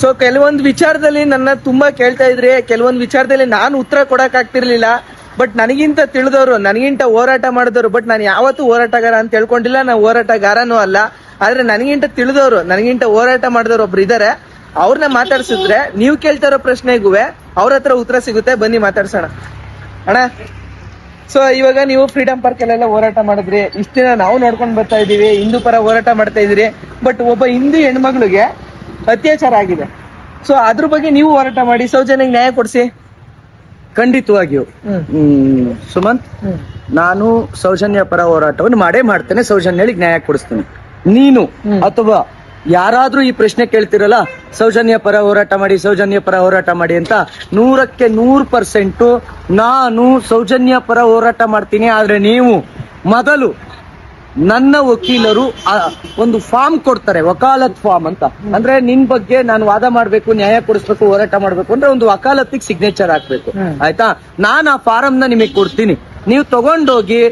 So ಕೆಲವೊಂದು ವಿಚಾರದಲ್ಲಿ ನನ್ನ ತುಂಬಾ ಕೇಳ್ತಾ ಇದ್ರಿ, ಕೆಲವೊಂದು ವಿಚಾರದಲ್ಲಿ ನಾನು ಉತ್ತರ ಕೊಡಕ್ ಆಗ್ತಿರ್ಲಿಲ್ಲ ಬಟ್ ನನಗಿಂತ ತಿಳಿದವರು, ನನಗಿಂತ ಹೋರಾಟ ಮಾಡಿದವರು ಬಟ್ ನಾನು ಯಾವತ್ತೂ ಹೋರಾಟಗಾರ ಅಂತ ಹೇಳ್ಕೊಂಡಿಲ್ಲ ನಾನು ಹೋರಾಟಗಾರನೂ ಅಲ್ಲ. ಆದ್ರೆ ನನಗಿಂತ ತಿಳಿದವರು, ನನಗಿಂತ ಹೋರಾಟ ಮಾಡಿದವರು ಒಬ್ರು ಇದಾರೆ. ಅವ್ರನ್ನ ಮಾತಾಡ್ಸಿದ್ರೆ, ನೀವು ಕೇಳ್ತಾ ಇರೋ ಪ್ರಶ್ನೆಗೂ ಅವ್ರ ಹತ್ರ ಉತ್ತರ ಸಿಗುತ್ತೆ, ಬನ್ನಿ ಮಾತಾಡ್ಸೋಣ. ಅಣ್ಣ? ಸೊ ಇವಾಗ ನೀವು ಫ್ರೀಡಂ ಪಾರ್ಕ್ ಅಲ್ಲೆಲ್ಲ ಹೋರಾಟ ಮಾಡಿದ್ರಿ. ಇಷ್ಟ ನಾವು ನೋಡ್ಕೊಂಡು ಬರ್ತಾ ಇದೀವಿ, ಹಿಂದೂ ಪರ ಹೋರಾಟ ಮಾಡ್ತಾ ಇದೀರಿ ಬಟ್ ಒಬ್ಬ ಹಿಂದೂ ಹೆಣ್ಮಗಳಿಗೆ ಅತ್ಯಾಚಾರ ಆಗಿದೆ. ಸೊ ಅದ್ರ ಬಗ್ಗೆ ನೀವು ಹೋರಾಟ ಮಾಡಿ ಸೌಜನ್ಯಗೆ ನ್ಯಾಯ ಕೊಡಿಸಿ. ಖಂಡಿತವಾಗಿಯೂ. ಹ್ಮ್. ಸುಮಂತ್ ನಾನು ಸೌಜನ್ಯ ಪರ ಹೋರಾಟವನ್ನು ಮಾಡೇ ಮಾಡ್ತೇನೆ ಸೌಜನ್ಯಳಿಗೆ ನ್ಯಾಯ ಕೊಡಿಸ್ತೇನೆ. ನೀನು. ಅಥವಾ ಯಾರಾದ್ರೂ ಈ ಪ್ರಶ್ನೆ ಕೇಳ್ತಿರಲ್ಲ ಸೌಜನ್ಯ ಪರ ಹೋರಾಟ ಮಾಡಿ ಸೌಜನ್ಯ ಪರ ಹೋರಾಟ ಮಾಡಿ ಅಂತ ನೂರಕ್ಕೆ ನೂರ್ ಪರ್ಸೆಂಟ್ ನಾನು ಸೌಜನ್ಯ ಪರ ಹೋರಾಟ ಮಾಡ್ತೀನಿ ಆದ್ರೆ ನೀವು ಮೊದಲು ನನ್ನ ವಕೀಲರು ಒಂದು ಫಾರ್ಮ್ ಕೊಡ್ತಾರೆ ವಕಾಲತ್ ಫಾರ್ಮ್ ಅಂತ. ಅಂದ್ರೆ ನಿನ್ ಬಗ್ಗೆ ನಾನು ವಾದ ಮಾಡ್ಬೇಕು ನ್ಯಾಯ ಕೊಡಿಸ್ಬೇಕು ಹೋರಾಟ ಮಾಡ್ಬೇಕು ಅಂದ್ರೆ ಒಂದು ವಕಾಲತ್ತಿಗೆ ಸಿಗ್ನೇಚರ್ ಹಾಕ್ಬೇಕು. ಆಯ್ತಾ? ನಾನು ಆ ಫಾರಂ ನ ನಿಮಗೆ ಕೊಡ್ತೀನಿ. ನೀವು ತಗೊಂಡೋಗಿ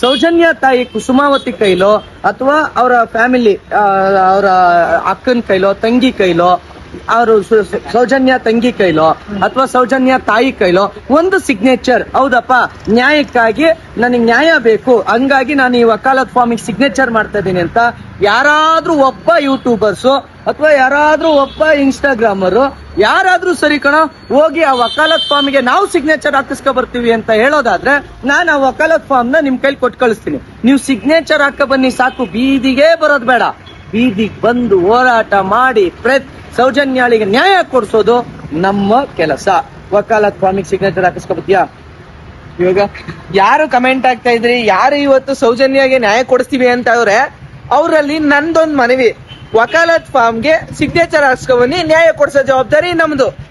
ಸೌಜನ್ಯ ತಾಯಿ ಕುಸುಮಾವತಿ ಕೈಲೋ ಅಥವಾ ಅವರ ಫ್ಯಾಮಿಲಿ ಅವರ ಅಕ್ಕನ ಕೈಲೋ ತಂಗಿ ಕೈಲೋ ಅವರು ಸೌಜನ್ಯ ತಂಗಿ ಕೈಲೋ ಅಥವಾ ಸೌಜನ್ಯ ತಾಯಿ ಕೈಲೋ ಒಂದು ಸಿಗ್ನೇಚರ್ ಹೌದಪ್ಪ, ನ್ಯಾಯಕ್ಕಾಗಿ ನನಗೆ ನ್ಯಾಯ ಬೇಕು. ಹಂಗಾಗಿ ನಾನು ಈ ವಕಾಲತ್ ಫಾರ್ಮಿಗೆ ಸಿಗ್ನೇಚರ್ ಮಾಡ್ತಾ ಇದ್ದೀನಿ ಅಂತ ಯಾರಾದ್ರೂ ಒಬ್ಬ ಯೂಟ್ಯೂಬರ್ಸ್ ಅಥವಾ ಯಾರಾದ್ರೂ ಒಬ್ಬ ಇನ್ಸ್ಟಾಗ್ರಾಮರು ಯಾರಾದ್ರೂ ಸರಿ ಕಣ, ಹೋಗಿ ಆ ವಕಾಲತ್ ಫಾರ್ಮ್ಗೆ ನಾವು ಸಿಗ್ನೇಚರ್ ಹಾಕಿಸ್ಕೊ ಬರ್ತೀವಿ ಅಂತ ಹೇಳೋದಾದ್ರೆ ನಾನು ಆ ವಕಾಲತ್ ಫಾರ್ಮ್ನ ನಿಮ್ ಕೈಲಿ ಕೊಟ್ಟು ಕಳಿಸ್ತೀನಿ. ನೀವು ಸಿಗ್ನೇಚರ್ ಹಾಕ ಬನ್ನಿ ಸಾಕು, ಬೀದಿಗೆ ಬರೋದ್ ಬೇಡ. ಬೀದಿಗೆ ಬಂದು ಹೋರಾಟ ಮಾಡಿ ಪ್ರತ್ ಸೌಜನ್ಯಾಳಿಗೆ ನ್ಯಾಯ ಕೊಡಿಸೋದು ನಮ್ಮ ಕೆಲಸ. ವಕಾಲತ್ ಫಾರ್ಮಿಗೆ ಸಿಗ್ನೇಚರ್ ಹಾಕಿಸ್ಕೊಬತ್ತೀಯಾ? ಇವಾಗ ಯಾರು ಕಮೆಂಟ್ ಆಗ್ತಾ ಇದ್ರಿ? ಯಾರು ಇವತ್ತು ಸೌಜನ್ಯಗೆ ನ್ಯಾಯ ಕೊಡಿಸ್ತೀವಿ ಅಂತ ಅವ್ರೆ? ಅವರಲ್ಲಿ ನಂದೊಂದ್ ಮನವಿ. ವಕಾಲತ್ ಫಾರ್ಮ್ಗೆ ಸಿಗ್ನೇಚರ್ ಹಾಕ್ಸ್ಕೊಬನ್ನಿ ನ್ಯಾಯ ಕೊಡ್ಸೋ ಜವಾಬ್ದಾರಿ ನಮ್ದು.